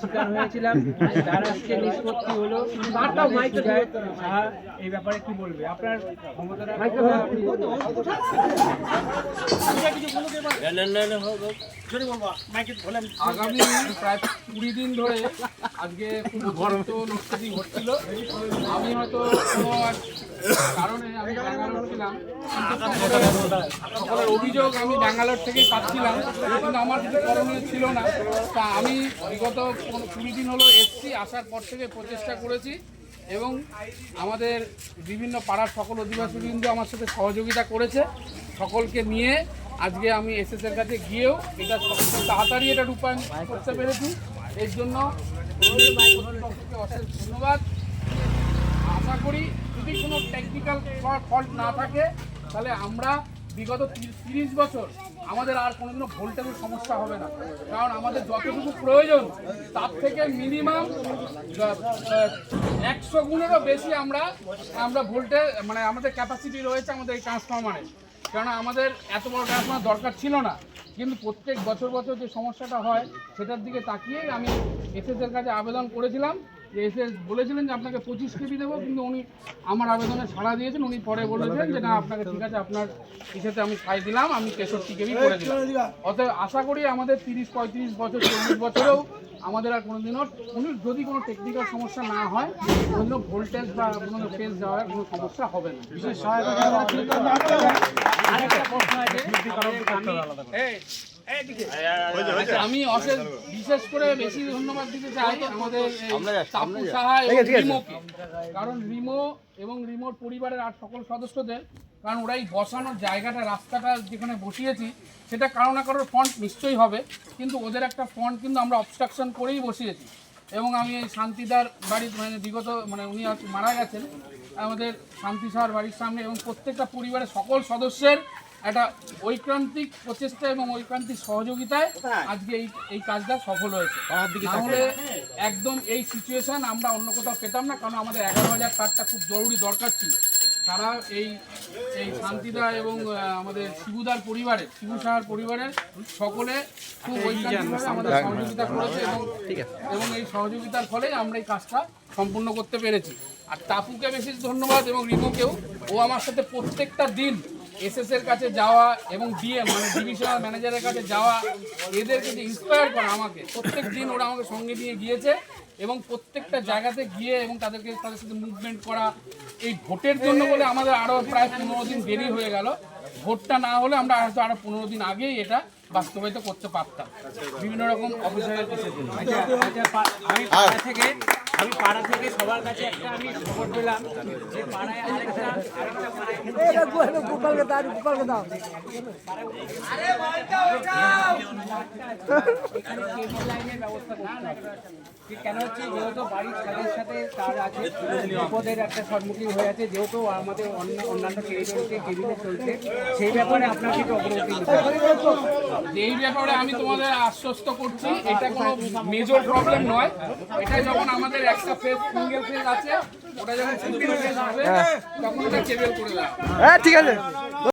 শিকার হয়েছিলাম আজকে হলো এই ব্যাপারে কি বলবে আপনার আগামী প্রায় কুড়ি দিন ধরে আজকে ঘরন্ত লোডশেডিং হচ্ছিল আমি হয়তো কারণে আমি সকলের অভিযোগ আমি ব্যাঙ্গালোর থেকেই পাচ্ছিলাম, কিন্তু আমার কিছু করণীয় ছিল না। তা আমি বিগত কুড়ি দিন হলো এসছি, আসার পর থেকে প্রচেষ্টা করেছি এবং আমাদের বিভিন্ন পাড়ার সকল অধিবাসী বিন্দু আমার সাথে সহযোগিতা করেছে। সকলকে নিয়ে আজকে আমি এসএস এর কাছে গিয়েও এটা তাড়াতাড়ি এটা রূপায়ণ করতে পেরেছি। এর জন্য অশেষ ধন্যবাদ। আশা করি যদি কোনো টেকনিক্যাল ফল্ট না থাকে, তাহলে আমরা বিগত তিরিশ বছর আমাদের আর কোনোদিনও ভোল্টেজের সমস্যা হবে না। কারণ আমাদের যতটুকু প্রয়োজন, তার থেকে মিনিমাম একশো গুণেরও বেশি আমরা আমরা ভোল্টেজ মানে আমাদের ক্যাপাসিটি রয়েছে আমাদের এই ট্রান্সফরমারে কারণ আমাদের এত বড় ট্রান্সফরমার দরকার ছিল না। কিন্তু প্রত্যেক বছর বছর যে সমস্যাটা হয়, সেটার দিকে তাকিয়েই আমি এসএস এর কাছে আবেদন করেছিলাম। যে এসএস বলেছিলেন যে আপনাকে পঁচিশ কেবি দেবো কিন্তু উনি আমার আবেদনে সাড়া দিয়েছেন উনি পরে বলেছেন যে না আপনাকে ঠিক আছে আপনার ইসেতে আমি ছাই দিলাম আমি তেষট্টি কেবি করে দিলাম অতএব আশা করি আমাদের তিরিশ পঁয়ত্রিশ বছর চল্লিশ বছরেও আমাদের আর কোনোদিনও কোনো যদি কোনো টেকনিক্যাল সমস্যা না হয় কোনোদিনও ভোল্টেজ বা কোনো ফেস যাওয়ার কোনো সমস্যা হবে না বিশেষ সহায়তা আরেকটা প্রশ্ন আছে আমি আচ্ছা, আমি অশেষ বিশেষ করে বেশি ধন্যবাদ দিতে চাই আমাদের তাপু সাহা এবং রিমোকে। কারণ রিমো এবং রিমোর পরিবারের আর সকল সদস্যদের কারণ ওরাই বসানোর জায়গাটা রাস্তাটা যেখানে বসিয়েছি সেটা কারও না কারোর ফন্ট নিশ্চয়ই হবে। কিন্তু ওদের একটা ফন্ট কিন্তু আমরা অবস্ট্রাকশন করেই বসিয়েছি। এবং আমি এই শান্তিদার বাড়ির মানে বিগত মানে উনি মারা গেছেন। আমাদের শান্তি সাহার বাড়ির সামনে এবং প্রত্যেকটা পরিবারের সকল সদস্যের একটা ঐক্রান্তিক প্রচেষ্টা এবং ঐক্রান্তিক সহযোগিতায় আজকে এই এই কাজটা সফল হয়েছে। তাহলে একদম এই সিচুয়েশন আমরা অন্য কোথাও পেতাম না কারণ আমাদের এগারো হাজার তারটা খুব জরুরি দরকার ছিল। তারা এই এই শান্তিদা এবং আমাদের শিবুদার পরিবারের শিবু সাহার পরিবারের সকলে খুব ঐকান্তিকভাবে আমাদের সহযোগিতা করেছে এবং এবং এই সহযোগিতার ফলে আমরা এই কাজটা সম্পূর্ণ করতে পেরেছি। আর তাপুকে বেশি ধন্যবাদ এবং রিমোকেও ও আমার সাথে প্রত্যেকটা দিন এসএস এর কাছে যাওয়া এবং ডিএম মানে ডিভিশনাল ম্যানেজারের কাছে যাওয়া এদেরকে যে ইন্সপায়ার করা আমাকে প্রত্যেক দিন ওরা আমাকে সঙ্গে নিয়ে গিয়েছে এবং প্রত্যেকটা জায়গাতে গিয়ে এবং তাদেরকে তাদের সাথে মুভমেন্ট করা এই ভোটের জন্য বলে আমাদের আরও প্রায় পনেরো দিন দেরি হয়ে গেল ভোটটা না হলে আমরা হয়তো আরও পনেরো দিন আগেই এটা বাস্তবায়িত করতে পারতাম বিভিন্ন রকম অফিসারের আচ্ছা, আচ্ছা, থেকে আমি পাড়া থেকে সবার কাছে একটা আমি খবর পেলাম যে পাড়ায় আরেকটা আরেকটা পাড়ায় গোপালকে দাও গোপালকে দাও। এখানে কেবল লাইনের ব্যবস্থা করতে হবে কেন হচ্ছে যেহেতু বাড়ির ছাদের সাথে তার আছে বিপদের একটা সম্মুখীন হয়ে আছে যেহেতু আমাদের অন্য অন্যান্য টেরিটরিতে কেবিনে চলছে সেই ব্যাপারে আপনার কিছু অগ্রগতি এই ব্যাপারে আমি তোমাদের আশ্বস্ত করছি এটা কোনো মেজর প্রবলেম নয়। এটা যখন আমাদের একটা ফেজ সিঙ্গেল ফেজ আছে ওটা যখন সিঙ্গেল হবে তখন ওটা কেবল করে দেওয়া হ্যাঁ ঠিক আছে।